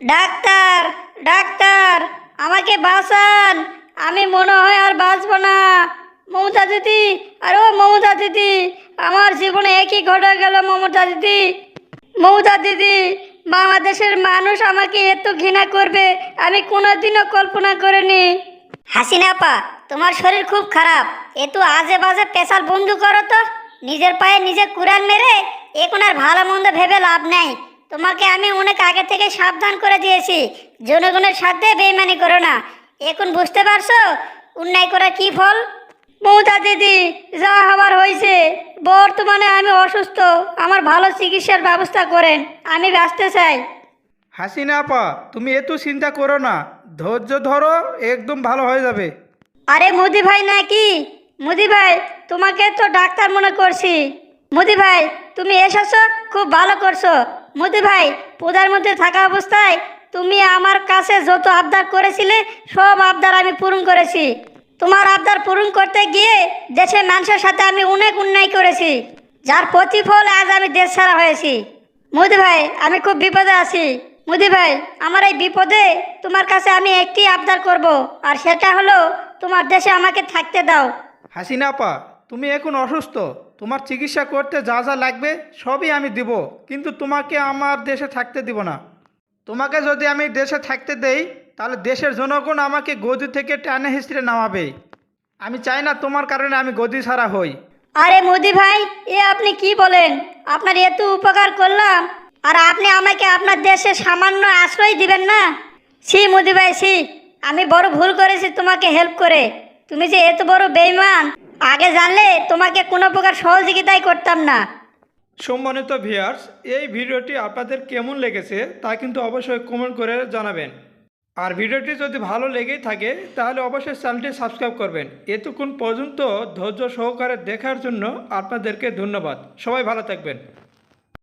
Doctor doctor, আমাকে বাঁচান। আমি মনে হয় আর বাঁচব না। মমতা দিদি, আর ও মমতা দিদি, আমার জীবনে একই ঘটে গেল মমতা দিদি। মমতা দিদি, বাংলাদেশের মানুষ আমাকে এত ঘৃণা করবে, আমি কোনোদিনও কল্পনা করিনি। হাসিনা পা, তোমার শরীর খুব খারাপ। এ তো আজে বাজে পেশাল বন্ধু করো তো। নিজের পায়ে নিজে কুরান মেরে এখন আর ভালো মন্দ ভেবে লাভ নাই। তোমাকে আমি অনেক আগে থেকে সাবধান করে দিয়েছি। জনগণের সাথে বেইমানি করো না। এখন বুঝতে পারছ অন্যায় করা কি ফল? মমতা দিদি যা হবার হয়েছে বর্তমানে আমি অসুস্থ। আমার ভালো চিকিৎসার ব্যবস্থা করেন। আমি বাঁচতে চাই। হাসিনা আপা তুমি এত চিন্তা করো না। ধৈর্য ধরো একদম ভালো হয়ে যাবে। আরে মুদি ভাই নাকি মুদি ভাই তোমাকে তো ডাক্তার মনে করছি। মুদি ভাই তুমি এসেছ? খুব ভালো করছ। মুদি ভাই মধ্যে থাকা অবস্থায় তুমি আমার কাছে যত আবদার করেছিলে, সব আবদার আমি পূরণ করেছি। তোমার আবদার পূরণ করতে গিয়ে দেশের মানুষের সাথে আমি অনেক অন্যায় করেছি। যার প্রতিফল আজ আমি দেশ ছাড়া হয়েছি। মুদি ভাই, আমি খুব বিপদে আছি। মুদি ভাই, আমার এই বিপদে তোমার কাছে আমি একটি আবদার করব, আর সেটা হলো তোমার দেশে আমাকে থাকতে দাও। হাসিনা আপা, তুমি এখন অসুস্থ। তোমার চিকিৎসা করতে যা যা লাগবে, সবই আমি দিব। কিন্তু তোমাকে আমার দেশে থাকতে দিব না। তোমাকে যদি আমি দেশে থাকতে দেই, তাহলে দেশের জনগণ আমাকে গদি থেকে টানে হিস্ট্রে নামাবে। আমি চাই না তোমার কারণে আমি গদি ছাড়া হই। আরে মোদি ভাই, এ আপনি কি বলেন? আপনার এত উপকার করলাম, আর আপনি আমাকে আপনার দেশে সামান্য আশ্রয় দিবেন না? সি মোদি ভাই সি আমি বড় ভুল করেছি তোমাকে হেল্প করে। তুমি যে এত বড় বেইমান আগে জানলে তোমাকে কোনো প্রকার সহযোগিতাই করতাম না। সম্মানিত ভিয়ার্স এই ভিডিওটি আপনাদের কেমন লেগেছে তা কিন্তু অবশ্যই কমেন্ট করে জানাবেন। আর ভিডিওটি যদি ভালো লেগেই থাকে, তাহলে অবশ্যই চ্যানেলটি সাবস্ক্রাইব করবেন। এতক্ষণ পর্যন্ত ধৈর্য সহকারে দেখার জন্য আপনাদেরকে ধন্যবাদ। সবাই ভালো থাকবেন।